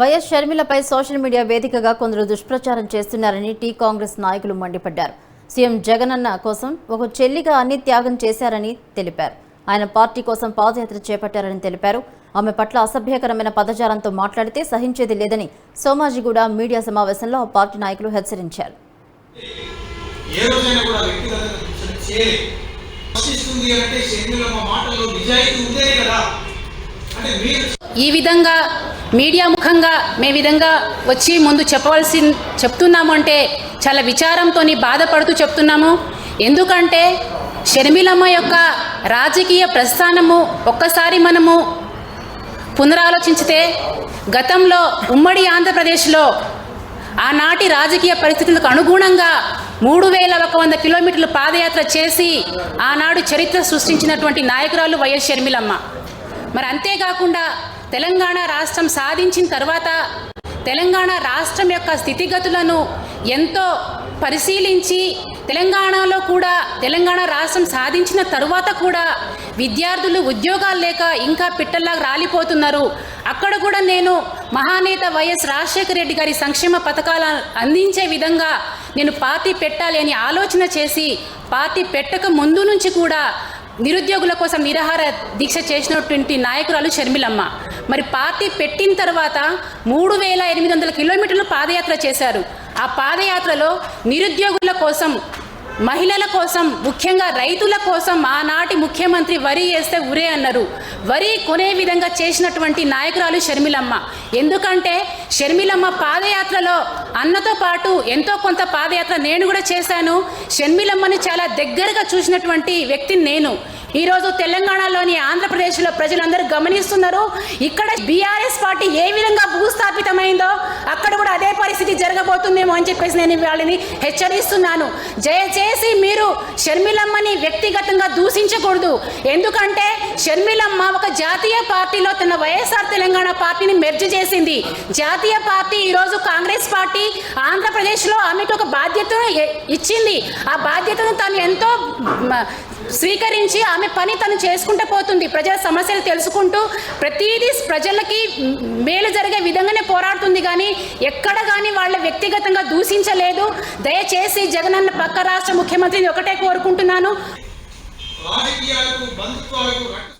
YS షర్మిలపై social media వేదికగా కొందరు దుష్ప్రచారం చేస్తున్నారని టీ కాంగ్రెస్ నాయకులు మండిపడ్డారు. సీఎం జగనన్న కోసం ఒక చెల్లిగా అన్ని త్యాగం చేశారని తెలిపారు. ఆయన పార్టీ కోసం పాదయాత్ర చేపట్టారని తెలిపారు. ఆమె పట్ల అసభ్యకరమైన పదజాలంతో మాట్లాడితే సహించేది లేదని సోమాజిగూడ మీడియా సమావేశంలో ఆ పార్టీ నాయకులు హెచ్చరించారు. అంటే మీరు ఈ విధంగా మీడియా ముఖంగా మే విధంగా వచ్చి ముందు చెప్పవలసి చెప్తున్నాము అంటే చాలా విచారంతో బాధపడుతూ చెప్తున్నాము. ఎందుకంటే షర్మిలమ్మ యొక్క రాజకీయ ప్రస్థానము ఒక్కసారి మనము పునరాలోచించితే గతంలో ఉమ్మడి ఆంధ్రప్రదేశ్లో ఆనాటి రాజకీయ పరిస్థితులకు అనుగుణంగా మూడు వేల ఒక వంద కిలోమీటర్లు పాదయాత్ర చేసి ఆనాడు చరిత్ర సృష్టించినటువంటి నాయకురాలు వైఎస్ షర్మిలమ్మ. మరి అంతేకాకుండా తెలంగాణ రాష్ట్రం సాధించిన తర్వాత తెలంగాణ రాష్ట్రం యొక్క స్థితిగతులను ఎంతో పరిశీలించి తెలంగాణలో కూడా తెలంగాణ రాష్ట్రం సాధించిన తరువాత కూడా విద్యార్థులు ఉద్యోగాలు లేక ఇంకా పిట్టల్లా రాలిపోతున్నారు. అక్కడ కూడా నేను మహానేత వైఎస్ రాజశేఖర రెడ్డి గారి సంక్షేమ పథకాలు అందించే విధంగా నేను పార్టీ పెట్టాలి అని ఆలోచన చేసి పార్టీ పెట్టక ముందు నుంచి కూడా నిరుద్యోగుల కోసం నిరాహార దీక్ష చేసినటువంటి నాయకురాలు షర్మిలమ్మ. మరి పార్టీ పెట్టిన తర్వాత మూడు వేల ఎనిమిది వందల కిలోమీటర్లు పాదయాత్ర చేశారు. ఆ పాదయాత్రలో నిరుద్యోగుల కోసం మహిళల కోసం ముఖ్యంగా రైతుల కోసం ఆనాటి ముఖ్యమంత్రి వరి వేస్తే ఉరే అన్నారు. వరి కొనే విధంగా చేసినటువంటి నాయకురాలు షర్మిలమ్మ. ఎందుకంటే షర్మిలమ్మ పాదయాత్రలో అన్నతో పాటు ఎంతో కొంత పాదయాత్ర నేను కూడా చేశాను. షర్మిలమ్మని చాలా దగ్గరగా చూసినటువంటి వ్యక్తిని నేను. ఈరోజు తెలంగాణలోని ఆంధ్రప్రదేశ్లో ప్రజలందరూ గమనిస్తున్నారు. ఇక్కడ బీఆర్ఎస్ పార్టీ ఏ విధంగా భూస్థాపితమైందో అక్కడ కూడా అదే పరిస్థితి జరగబోతుందేమో అని చెప్పేసి నేను వాళ్ళని హెచ్చరిస్తున్నాను. దయచేసి మీరు షర్మిలమ్మని వ్యక్తిగతంగా దూషించకూడదు. ఎందుకంటే షర్మిలమ్మ ఒక జాతీయ పార్టీలో తన వైఎస్ఆర్ తెలంగాణ పార్టీని మెర్జ్ చేసింది. జాతీయ పార్టీ ఈరోజు కాంగ్రెస్ పార్టీ ఆంధ్రప్రదేశ్లో ఆమెకు ఒక బాధ్యతను ఇచ్చింది. ఆ బాధ్యతను తను ఎంతో స్వీకరించి ఆమె పని తను చేసుకుంటూ పోతుంది. ప్రజల సమస్యలు తెలుసుకుంటూ ప్రతిదీ ప్రజలకి మేలు జరిగే విధంగానే పోరాడుతుంది కానీ ఎక్కడ కానీ వాళ్ళ వ్యక్తిగతంగా దూషించలేదు. దయచేసి జగనన్న పక్క రాష్ట్ర ముఖ్యమంత్రిని ఒకటే కోరుకుంటున్నాను. రాజకీయాలకు బంధుత్వాలకు రక్త